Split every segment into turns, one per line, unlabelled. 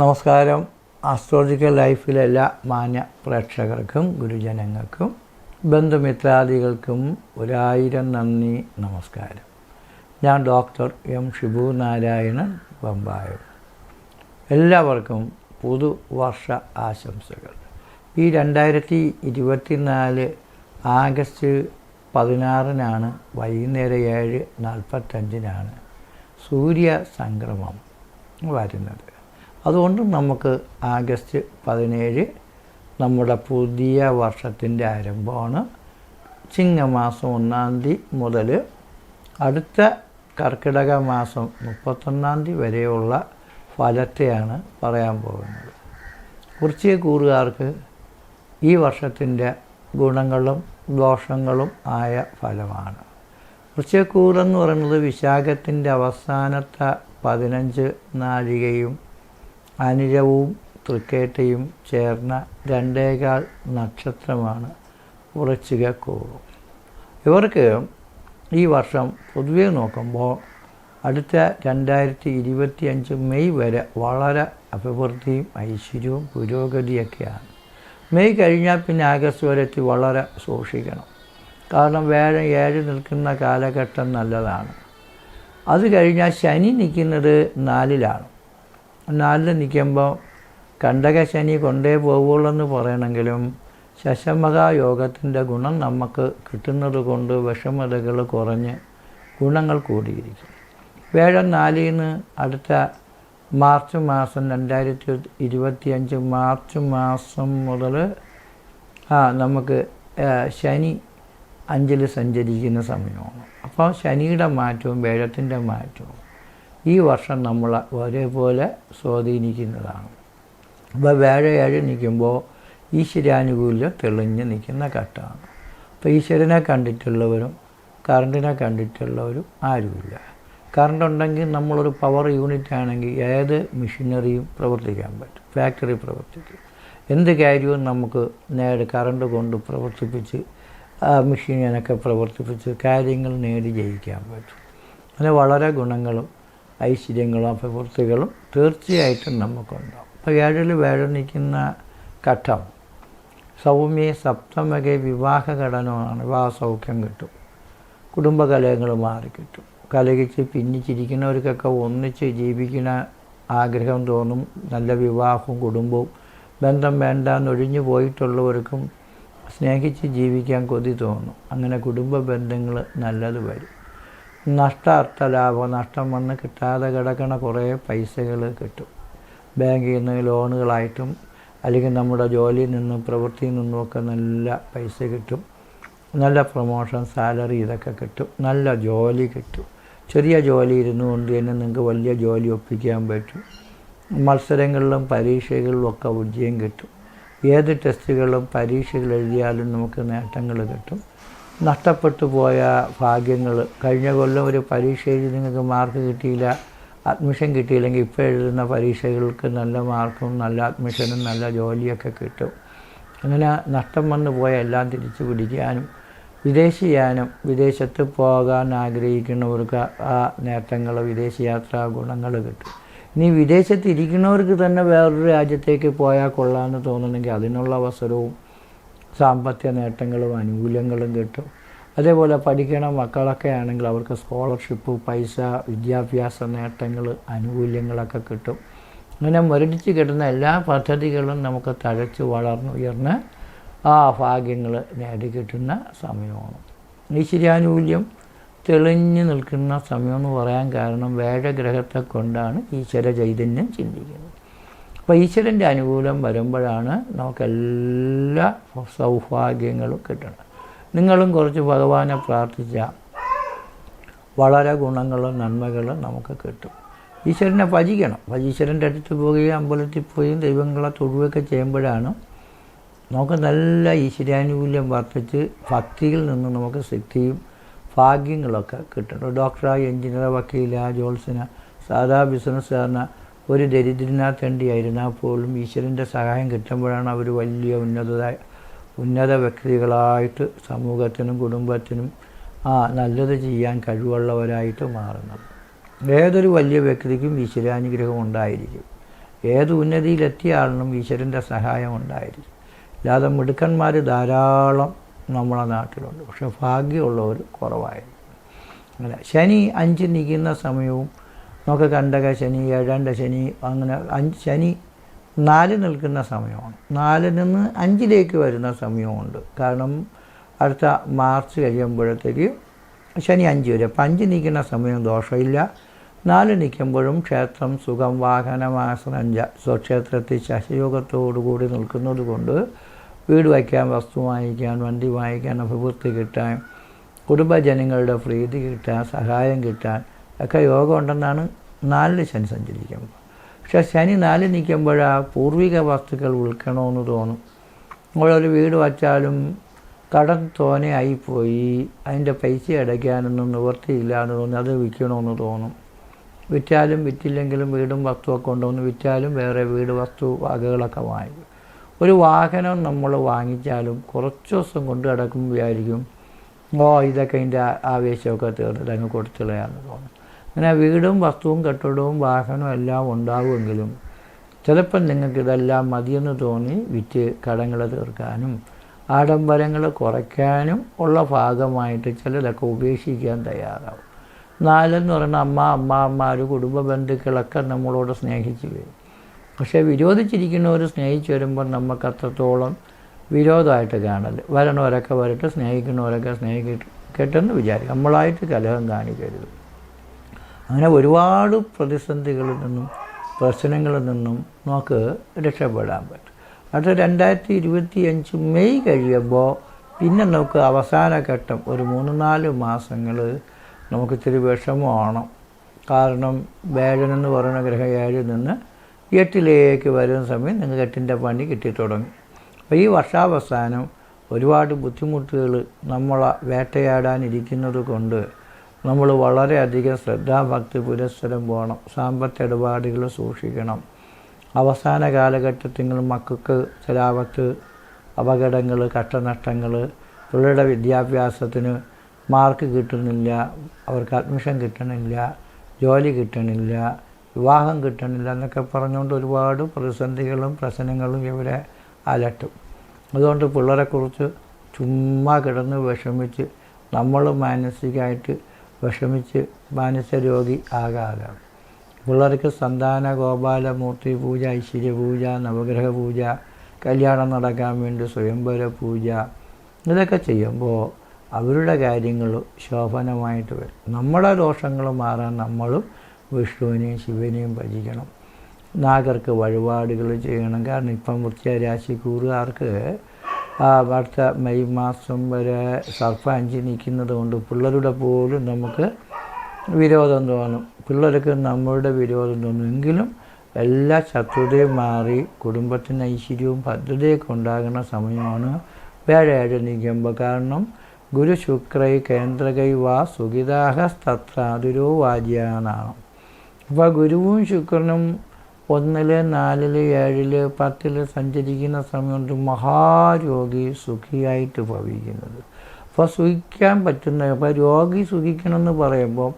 നമസ്കാരം. ആസ്ട്രോളജിക്കൽ ലൈഫിലെ എല്ലാ മാന്യ പ്രേക്ഷകർക്കും ഗുരുജനങ്ങൾക്കും ബന്ധുമിത്രാദികൾക്കും ഒരായിരം നന്ദി നമസ്കാരം. ഞാൻ ഡോക്ടർ എം ഷിബു നാരായണൻ ബമ്പായം എല്ലാവർക്കും പുതുവർഷ ആശംസകൾ. ഈ രണ്ടായിരത്തി ഇരുപത്തിനാല് ആഗസ്റ്റ് പതിനാറിനാണ് വൈകുന്നേരം ഏഴ് നാൽപ്പത്തഞ്ചിനാണ് സൂര്യ സംക്രമം വരുന്നത്. അതുകൊണ്ട് നമുക്ക് ആഗസ്റ്റ് പതിനേഴ് നമ്മുടെ പുതിയ വർഷത്തിന്റെ ആരംഭമാണ്. ചിങ്ങമാസം ഒന്നാം തീയതി മുതൽ അടുത്ത കർക്കിടക മാസം മുപ്പത്തൊന്നാം തീയതി വരെയുള്ള ഫലത്തെയാണ് പറയാൻ പോകുന്നത്. വൃശ്ചികക്കൂറുകാർക്ക് ഈ വർഷത്തിന്റെ ഗുണങ്ങളും ദോഷങ്ങളും ആയ ഫലമാണ്. വൃശ്ചികക്കൂറെന്ന് പറയുന്നത് വിശാഖത്തിന്റെ അവസാനത്തെ പതിനഞ്ച് നാഴികയും അനിഴവും തൃക്കേട്ടയും ചേർന്ന രണ്ടേകാൽ നക്ഷത്രമാണ് ഉറച്ചുക വൃശ്ചികക്കൂറും ഇവർക്ക് ഈ വർഷം പൊതുവെ നോക്കുമ്പോൾ അടുത്ത രണ്ടായിരത്തി ഇരുപത്തി അഞ്ച് മെയ് വരെ വളരെ അഭിവൃദ്ധിയും ഐശ്വര്യവും പുരോഗതിയൊക്കെയാണ്. മെയ് കഴിഞ്ഞാൽ പിന്നെ ആഗസ്റ്റ് വരെ എത്തി വളരെ സൂക്ഷിക്കണം. കാരണം വേറെ ഏഴ് നിൽക്കുന്ന കാലഘട്ടം നല്ലതാണ്. അത് കഴിഞ്ഞാൽ ശനി നിൽക്കുന്നത് നാലിലാണ്. നാലിൽ നിൽക്കുമ്പോൾ കണ്ടക ശനി കൊണ്ടേ പോകുള്ളൂ എന്ന് പറയണമെങ്കിലും ശശമഹായോഗത്തിന്റെ ഗുണം നമുക്ക് കിട്ടുന്നത് കൊണ്ട് വിഷമതകൾ കുറഞ്ഞ് ഗുണങ്ങൾ കൂടിയിരിക്കും. വേഴം നാലിൽ നിന്ന് അടുത്ത മാർച്ച് മാസം രണ്ടായിരത്തി ഇരുപത്തിയഞ്ച് മാർച്ച് മാസം മുതൽ ആ നമുക്ക് ശനി അഞ്ചിൽ സഞ്ചരിക്കുന്ന സമയമാണ്. അപ്പോൾ ശനിയുടെ മാറ്റവും വേഴത്തിന്റെ മാറ്റവും. ഈ വർഷം നമ്മൾ ഒരേപോലെ സ്വാധീനിക്കുന്നതാണ്. അപ്പോൾ വേഴ നിൽക്കുമ്പോൾ ഈശ്വരാനുകൂല്യം തെളിഞ്ഞ് നിൽക്കുന്ന ഘട്ടമാണ്. അപ്പോൾ ഈശ്വരനെ കണ്ടിട്ടുള്ളവരും കറണ്ടിനെ കണ്ടിട്ടുള്ളവരും ആരുമില്ല. കറണ്ട് ഉണ്ടെങ്കിൽ നമ്മളൊരു പവർ യൂണിറ്റ് ആണെങ്കിൽ ഏത് മെഷീനറിയും പ്രവർത്തിക്കാൻ പറ്റും ഫാക്ടറി പ്രവർത്തിക്കും. എന്ത് കാര്യവും നമുക്ക് നേരെ കറണ്ട് കൊണ്ട് പ്രവർത്തിപ്പിച്ച് ആ മെഷീനൊക്കെ പ്രവർത്തിപ്പിച്ച് കാര്യങ്ങൾ നേടി ജയിക്കാൻ പറ്റും. അങ്ങനെ വളരെ ഗുണങ്ങളും ഐശ്വര്യങ്ങളും അഭിവൃദ്ധികളും തീർച്ചയായിട്ടും നമുക്കുണ്ടാവും അപ്പോൾ ഏഴിൽ വേഴ നിൽക്കുന്ന ഘട്ടം സൗമ്യ സപ്തമക വിവാഹ ഘടനമാണ്. വിവാഹ സൗഖ്യം കിട്ടും കുടുംബകലഹങ്ങൾ മാറിക്കിട്ടും കലഹിച്ച് പിന്നിച്ചിരിക്കുന്നവർക്കൊക്കെ ഒന്നിച്ച് ജീവിക്കുന്ന ആഗ്രഹം തോന്നും. നല്ല വിവാഹവും കുടുംബവും ബന്ധം വേണ്ട എന്നൊഴിഞ്ഞു പോയിട്ടുള്ളവർക്കും സ്നേഹിച്ച് ജീവിക്കാൻ കൊതി തോന്നും. അങ്ങനെ കുടുംബ ബന്ധങ്ങൾ നല്ലത് വരും. നഷ്ടാർത്ഥ ലാഭം നഷ്ടം വന്ന് കിട്ടാതെ കിടക്കണ കുറേ പൈസകൾ കിട്ടും. ബാങ്കിൽ നിന്ന് ലോണുകളായിട്ടും അല്ലെങ്കിൽ നമ്മുടെ ജോലിയിൽ നിന്നും പ്രവൃത്തിയിൽ നിന്നുമൊക്കെ നല്ല പൈസ കിട്ടും. നല്ല പ്രൊമോഷൻ സാലറി ഇതൊക്കെ കിട്ടും. നല്ല ജോലി കിട്ടും. ചെറിയ ജോലി ഇരുന്നു കൊണ്ട് തന്നെ നിങ്ങൾക്ക് വലിയ ജോലി ഒപ്പിക്കാൻ പറ്റും. മത്സരങ്ങളിലും പരീക്ഷകളിലും ഒക്കെ വിജയം കിട്ടും. ഏത് ടെസ്റ്റുകളും പരീക്ഷകൾ എഴുതിയാലും നമുക്ക് നേട്ടങ്ങൾ കിട്ടും. നഷ്ടപ്പെട്ടു പോയ ഭാഗ്യങ്ങൾ കഴിഞ്ഞ കൊല്ലം ഒരു പരീക്ഷ എഴുതി നിങ്ങൾക്ക് മാർക്ക് കിട്ടിയില്ല അഡ്മിഷൻ കിട്ടിയില്ലെങ്കിൽ ഇപ്പോൾ എഴുതുന്ന പരീക്ഷകൾക്ക് നല്ല മാർക്കും നല്ല അഡ്മിഷനും നല്ല ജോലിയൊക്കെ കിട്ടും. അങ്ങനെ നഷ്ടം വന്നു പോയ എല്ലാം തിരിച്ചു പിടിക്കാനും വിദേശിയാനും വിദേശത്ത് പോകാൻ ആഗ്രഹിക്കുന്നവർക്ക് ആ നേട്ടങ്ങൾ വിദേശയാത്രാ ഗുണങ്ങൾ കിട്ടും. ഇനി വിദേശത്ത് ഇരിക്കുന്നവർക്ക് തന്നെ വേറൊരു രാജ്യത്തേക്ക് പോയാൽ കൊള്ളാമെന്ന് തോന്നുന്നെങ്കിൽ അതിനുള്ള അവസരവും സാമ്പത്തിക നേട്ടങ്ങളും ആനുകൂല്യങ്ങളും കിട്ടും. അതേപോലെ പഠിക്കണ മക്കളൊക്കെ ആണെങ്കിൽ അവർക്ക് സ്കോളർഷിപ്പ് പൈസ വിദ്യാഭ്യാസ നേട്ടങ്ങൾ ആനുകൂല്യങ്ങളൊക്കെ കിട്ടും. അങ്ങനെ മുരടിച്ച് കിട്ടുന്ന എല്ലാ പദ്ധതികളും നമുക്ക് തഴച്ച് വളർന്നുയർന്ന് ആ ഭാഗ്യങ്ങൾ നേടിക്കിട്ടുന്ന സമയമാണ്. ഈശ്വരാനുകൂല്യം തെളിഞ്ഞു നിൽക്കുന്ന സമയമെന്ന് പറയാൻ കാരണം വേഴഗ്രഹത്തെ കൊണ്ടാണ് ഈശ്വര ചൈതന്യം ചിന്തിക്കുന്നത്. അപ്പോൾ ഈശ്വരന്റെ അനുകൂലം വരുമ്പോഴാണ് നമുക്കെല്ലാ സൗഭാഗ്യങ്ങളും കിട്ടുന്നത് നിങ്ങളും കുറച്ച് ഭഗവാനെ പ്രാർത്ഥിച്ചാൽ വളരെ ഗുണങ്ങളും നന്മകളും നമുക്ക് കിട്ടും. ഈശ്വരനെ ഭജിക്കണം. ഈശ്വരന്റെ അടുത്ത് പോവുകയും അമ്പലത്തിൽ പോയും ദൈവങ്ങളെ തൊഴുകയൊക്കെ ചെയ്യുമ്പോഴാണ് നമുക്ക് നല്ല ഈശ്വരാനുകൂല്യം വർദ്ധിച്ച് ഭക്തിയിൽ നിന്ന് നമുക്ക് ശക്തിയും ഭാഗ്യങ്ങളൊക്കെ കിട്ടുന്നുണ്ട് ഡോക്ടറായി എഞ്ചിനീയർ വക്കീല ജോത്സന സാധാ ബിസിനസ്സുകാരന ഒരു ദരിദ്രനാ തണ്ടിയായിരുന്നാൽ പോലും ഈശ്വരന്റെ സഹായം കിട്ടുമ്പോഴാണ് അവർ വലിയ ഉന്നത ഉന്നത വ്യക്തികളായിട്ട് സമൂഹത്തിനും കുടുംബത്തിനും ആ നല്ലത് ചെയ്യാൻ കഴിവുള്ളവരായിട്ട് മാറുന്നത്. ഏതൊരു വലിയ വ്യക്തിക്കും ഈശ്വരാനുഗ്രഹം ഉണ്ടായിരിക്കും. ഏത് ഉന്നതിയിലെത്തിയ ആളിനും ഈശ്വരന്റെ സഹായം ഉണ്ടായിരിക്കും. അല്ലാതെ മിടുക്കന്മാർ ധാരാളം നമ്മളെ നാട്ടിലുണ്ട്. പക്ഷെ ഭാഗ്യമുള്ളവർ കുറവായിരിക്കും. അങ്ങനെ ശനി അഞ്ച് നിൽക്കുന്ന സമയവും നമുക്ക് കണ്ടക ശനി ഏഴാണ്ട ശനി അങ്ങനെ അഞ്ച് ശനി നാല് നിൽക്കുന്ന സമയമാണ്. നാലിൽ നിന്ന് അഞ്ചിലേക്ക് വരുന്ന സമയമുണ്ട്. കാരണം അടുത്ത മാർച്ച് കഴിയുമ്പോഴത്തേക്ക് ശനി അഞ്ച് വരും. അപ്പം അഞ്ച് നിൽക്കുന്ന സമയം ദോഷമില്ല. നാല് നിൽക്കുമ്പോഴും ക്ഷേത്രം സുഖം വാഹനമാശ്രഞ്ച സ്വക്ഷേത്രത്തിൽ ശശയോഗത്തോടു കൂടി നിൽക്കുന്നത് കൊണ്ട് വീട് വയ്ക്കാൻ വസ്തു വാങ്ങിക്കാൻ വണ്ടി വാങ്ങിക്കാൻ അഭിവൃദ്ധി കിട്ടാൻ കുടുംബജനങ്ങളുടെ പ്രീതി കിട്ടാൻ സഹായം കിട്ടാൻ ഒക്കെ യോഗം ഉണ്ടെന്നാണ് നാലിൽ ശനി സഞ്ചരിക്കുമ്പോൾ. പക്ഷേ ശനി നാലിൽ നിൽക്കുമ്പോൾ ആ പൂർവിക വസ്തുക്കൾ ഉൾക്കണമെന്ന് തോന്നും. നമ്മളൊരു വീട് വച്ചാലും കടം തോനെയായിപ്പോയി അതിന്റെ പൈസ അടയ്ക്കാനൊന്നും നിവൃത്തിയില്ല എന്ന് തോന്നി അത് വിൽക്കണമെന്ന് തോന്നും. വിറ്റാലും വിറ്റില്ലെങ്കിലും വീടും വസ്തുവൊക്കെ കൊണ്ടുവന്ന് വിറ്റാലും വേറെ വീട് വസ്തു വകകളൊക്കെ വാങ്ങി. ഒരു വാഹനം നമ്മൾ വാങ്ങിച്ചാലും കുറച്ച് ദിവസം കൊണ്ട് കിടക്കുമ്പോൾ വിചാരിക്കും ഓ ഇതൊക്കെ അതിന്റെ ആവേശമൊക്കെ തീർന്നിട്ട് അങ്ങ് കൊടുത്തുകളയാന്ന് തോന്നും. അങ്ങനെ വീടും വസ്തുവും കെട്ടിടവും വാഹനവും എല്ലാം ഉണ്ടാവുമെങ്കിലും ചിലപ്പം നിങ്ങൾക്ക് ഇതെല്ലാം മതിയെന്ന് തോന്നി വിറ്റ് കടങ്ങൾ തീർക്കാനും ആഡംബരങ്ങൾ കുറയ്ക്കാനും ഉള്ള ഭാഗമായിട്ട് ചിലതൊക്കെ ഉപേക്ഷിക്കാൻ തയ്യാറാവും. നാലെന്ന് പറയുന്ന അമ്മ അമ്മാമ്മമാർ കുടുംബ ബന്ധുക്കളൊക്കെ നമ്മളോട് സ്നേഹിച്ച് വരും. പക്ഷേ വിരോധിച്ചിരിക്കുന്നവർ സ്നേഹിച്ച് വരുമ്പോൾ നമുക്ക് അത്രത്തോളം വിരോധമായിട്ട് കാണൽ. വരണവരൊക്കെ വരട്ടെ സ്നേഹിക്കുന്നവരൊക്കെ സ്നേഹിക്കട്ടെന്ന് വിചാരിക്കും. നമ്മളായിട്ട് കലഹം കാണിക്കരുത്. അങ്ങനെ ഒരുപാട് പ്രതിസന്ധികളിൽ നിന്നും പ്രശ്നങ്ങളിൽ നിന്നും നമുക്ക് രക്ഷപ്പെടാൻ പറ്റും. അടുത്ത രണ്ടായിരത്തി ഇരുപത്തി അഞ്ച് മെയ് കഴിയുമ്പോൾ പിന്നെ നമുക്ക് അവസാന ഘട്ടം ഒരു മൂന്ന് നാല് മാസങ്ങൾ നമുക്ക് ഇത്തിരി വിഷമമാണ്. കാരണം വേഴൻ എന്ന് പറയുന്ന ഗ്രഹം ഏഴിൽ നിന്ന് എട്ടിലേക്ക് വരുന്ന സമയം നിങ്ങൾക്ക് എട്ടിന്റെ പണി കിട്ടിത്തുടങ്ങി അപ്പോൾ ഈ വർഷാവസാനം ഒരുപാട് ബുദ്ധിമുട്ടുകൾ നമ്മളെ വേട്ടയാടാനിരിക്കുന്നത് കൊണ്ട് നമ്മൾ വളരെയധികം ശ്രദ്ധാഭക്തി പുരസ്സരം പോകണം സാമ്പത്തിക ഇടപാടുകൾ സൂക്ഷിക്കണം. അവസാന കാലഘട്ടത്തിൽ മക്കൾക്ക് ചിലാപത്ത് അപകടങ്ങൾ കഷ്ടനഷ്ടങ്ങൾ പിള്ളേരുടെ വിദ്യാഭ്യാസത്തിന് മാർക്ക് കിട്ടുന്നില്ല അവർക്ക് അഡ്മിഷൻ കിട്ടണില്ല ജോലി കിട്ടണില്ല വിവാഹം കിട്ടണില്ല എന്നൊക്കെ പറഞ്ഞുകൊണ്ട് ഒരുപാട് പ്രതിസന്ധികളും പ്രശ്നങ്ങളും ഇവരെ അലട്ടും. അതുകൊണ്ട് പിള്ളേരെക്കുറിച്ച് ചുമ്മാ കിടന്ന് വിഷമിച്ച് നമ്മൾ മാനസികമായിട്ട് വിഷമിച്ച് മാനസിക രോഗി ആകാതെ. പിള്ളേർക്ക് സന്താന ഗോപാലമൂർത്തി പൂജ ഐശ്വര്യ പൂജ നവഗ്രഹ പൂജ കല്യാണം നടക്കാൻ വേണ്ടി സ്വയംവര പൂജ ഇതൊക്കെ ചെയ്യുമ്പോൾ അവരുടെ കാര്യങ്ങൾ ശോഭനമായിട്ട് വരും. നമ്മുടെ ദോഷങ്ങൾ മാറാൻ നമ്മളും വിഷ്ണുവിനെയും ശിവനെയും ഭജിക്കണം. നാഗർക്ക് വഴിപാടുകൾ ചെയ്യണം. കാരണം ഇപ്പം വൃത്തിയ രാശിക്കൂറുകാർക്ക് അടുത്ത മെയ് മാസം വരെ സർപ്പ അഞ്ച് നിൽക്കുന്നത് കൊണ്ട് പിള്ളേരുടെ പോലും നമുക്ക് വിരോധം തോന്നും. പിള്ളേർക്ക് നമ്മളുടെ വിരോധം തോന്നും. എങ്കിലും എല്ലാ ശത്രുതയും മാറി കുടുംബത്തിന് ഐശ്വര്യവും ഭദ്രതയൊക്കെ ഉണ്ടാകുന്ന സമയമാണ് വ്യാഴാഴ്ച നിൽക്കുമ്പോൾ. കാരണം ഗുരു ശുക്രൈ കേന്ദ്രകൈ വാ സുഖിതാഹസ്തത്രാതുരോ വാര്യാനാണ് അപ്പോൾ ഗുരുവും ശുക്രനും ഒന്നിൽ നാലിൽ ഏഴിൽ പത്തിൽ സഞ്ചരിക്കുന്ന സമയത്ത് മഹാരോഗി സുഖിയായിട്ട് ഭവിക്കുന്നത്. അപ്പോൾ സുഖിക്കാൻ പറ്റുന്ന അപ്പോൾ രോഗി സുഖിക്കണമെന്ന് പറയുമ്പോൾ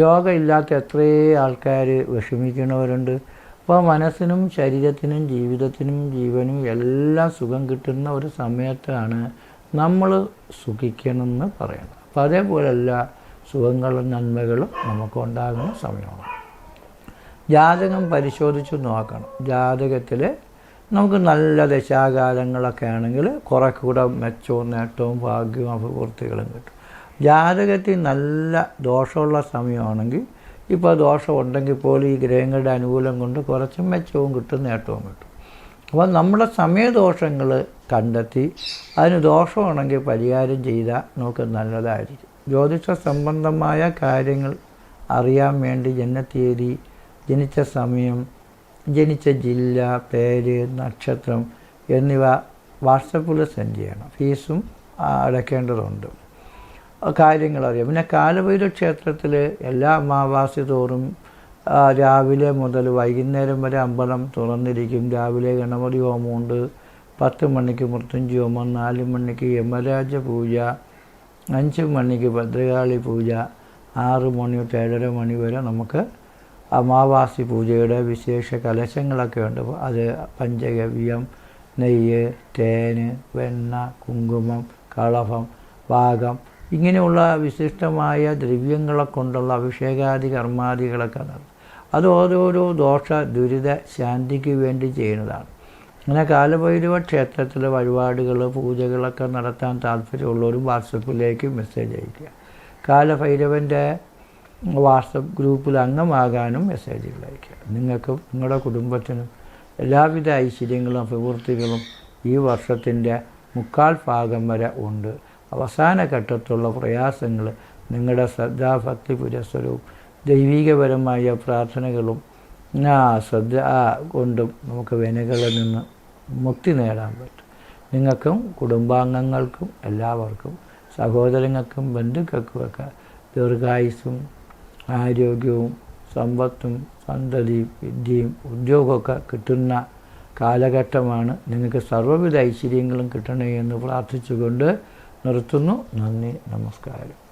രോഗമില്ലാത്ത എത്രയേ ആൾക്കാർ വിഷമിക്കുന്നവരുണ്ട്. അപ്പോൾ മനസ്സിനും ശരീരത്തിനും ജീവിതത്തിനും ജീവനും എല്ലാം സുഖം കിട്ടുന്ന ഒരു സമയത്താണ് നമ്മൾ സുഖിക്കണമെന്ന് പറയുന്നത്. അപ്പോൾ അതേപോലെ എല്ലാ സുഖങ്ങളും നന്മകളും നമുക്ക് ഉണ്ടാകുന്ന സമയമാണ്. ജാതകം പരിശോധിച്ച് നോക്കണം. ജാതകത്തിൽ നമുക്ക് നല്ല ദശാകാലങ്ങളൊക്കെ ആണെങ്കിൽ കുറെ കൂടെ മെച്ചവും നേട്ടവും ഭാഗ്യവും അഭിവൃദ്ധികളും കിട്ടും. ജാതകത്തിൽ നല്ല ദോഷമുള്ള സമയമാണെങ്കിൽ ഇപ്പോൾ ദോഷം ഉണ്ടെങ്കിൽ പോലും ഈ ഗ്രഹങ്ങളുടെ അനുകൂലം കൊണ്ട് കുറച്ച് മെച്ചവും കിട്ടും നേട്ടവും കിട്ടും. അപ്പോൾ നമ്മുടെ സമയദോഷങ്ങൾ കണ്ടെത്തി അതിന് ദോഷമാണെങ്കിൽ പരിഹാരം ചെയ്താൽ നമുക്ക് നല്ലതായിരിക്കും. ജ്യോതിഷ സംബന്ധമായ കാര്യങ്ങൾ അറിയാൻ വേണ്ടി ജനത്തീയതി ജനിച്ച സമയം ജനിച്ച ജില്ല പേര് നക്ഷത്രം എന്നിവ വാട്സപ്പിൽ സെൻഡ് ചെയ്യണം. ഫീസും അടയ്ക്കേണ്ടതുണ്ട്. കാര്യങ്ങൾ അറിയാം പിന്നെ കാലഭൈരവ ക്ഷേത്രത്തിൽ എല്ലാ അമാവാസി തോറും രാവിലെ മുതൽ വൈകുന്നേരം വരെ അമ്പലം തുറന്നിരിക്കും. രാവിലെ ഗണപതി ഹോമമുണ്ട്. പത്ത് മണിക്ക് മൃത്യുഞ്ചി ഹോമം നാല് മണിക്ക് യമരാജ പൂജ അഞ്ച് മണിക്ക് ഭദ്രകാളി പൂജ ആറ് മണി തൊട്ട് ഏഴര മണി വരെ നമുക്ക് അമാവാസി പൂജയുടെ വിശേഷ കലശങ്ങളൊക്കെ ഉണ്ട്. അത് പഞ്ചഗവ്യം നെയ്യ് തേന് വെണ്ണ കുങ്കുമം കളഭം പാകം ഇങ്ങനെയുള്ള വിശിഷ്ടമായ ദ്രവ്യങ്ങളെ കൊണ്ടുള്ള അഭിഷേകാദി കർമാദികളൊക്കെ നടത്തും അത് ഓരോരോ ദോഷ ദുരിത ശാന്തിക്ക് വേണ്ടി ചെയ്യുന്നതാണ്. അങ്ങനെ കാലഭൈരവ ക്ഷേത്രത്തിലെ വഴിപാടുകൾ പൂജകളൊക്കെ നടത്താൻ താല്പര്യമുള്ളവരും വാട്സപ്പിലേക്ക് മെസ്സേജ് അയയ്ക്കുക. കാലഭൈരവന്റെ വാട്സപ്പ് ഗ്രൂപ്പിൽ അംഗമാകാനും മെസ്സേജുകൾ അയക്കുക നിങ്ങൾക്കും നിങ്ങളുടെ കുടുംബത്തിനും എല്ലാവിധ ഐശ്വര്യങ്ങളും പ്രവൃത്തികളും ഈ വർഷത്തിന്റെ മുക്കാൽ ഭാഗം വരെ ഉണ്ട്. അവസാന ഘട്ടത്തിലുള്ള പ്രയാസങ്ങൾ നിങ്ങളുടെ ശ്രദ്ധാഭക്തി പുരസ്സരവും ദൈവികപരമായ പ്രാർത്ഥനകളും ആ ശ്രദ്ധ കൊണ്ടും നമുക്ക് വേനകളിൽ നിന്ന് മുക്തി നേടാൻ പറ്റും. നിങ്ങൾക്കും കുടുംബാംഗങ്ങൾക്കും എല്ലാവർക്കും സഹോദരങ്ങൾക്കും ബന്ധുക്കൾക്കുമൊക്കെ ദീർഘായുസ്സും ആരോഗ്യവും സമ്പത്തും സന്തതിയും വിദ്യയും ഉദ്യോഗമൊക്കെ കിട്ടുന്ന കാലഘട്ടമാണ്. നിങ്ങൾക്ക് സർവവിധ ഐശ്വര്യങ്ങളും കിട്ടണേ എന്ന് പ്രാർത്ഥിച്ചുകൊണ്ട് നിർത്തുന്നു. നന്ദി നമസ്കാരം.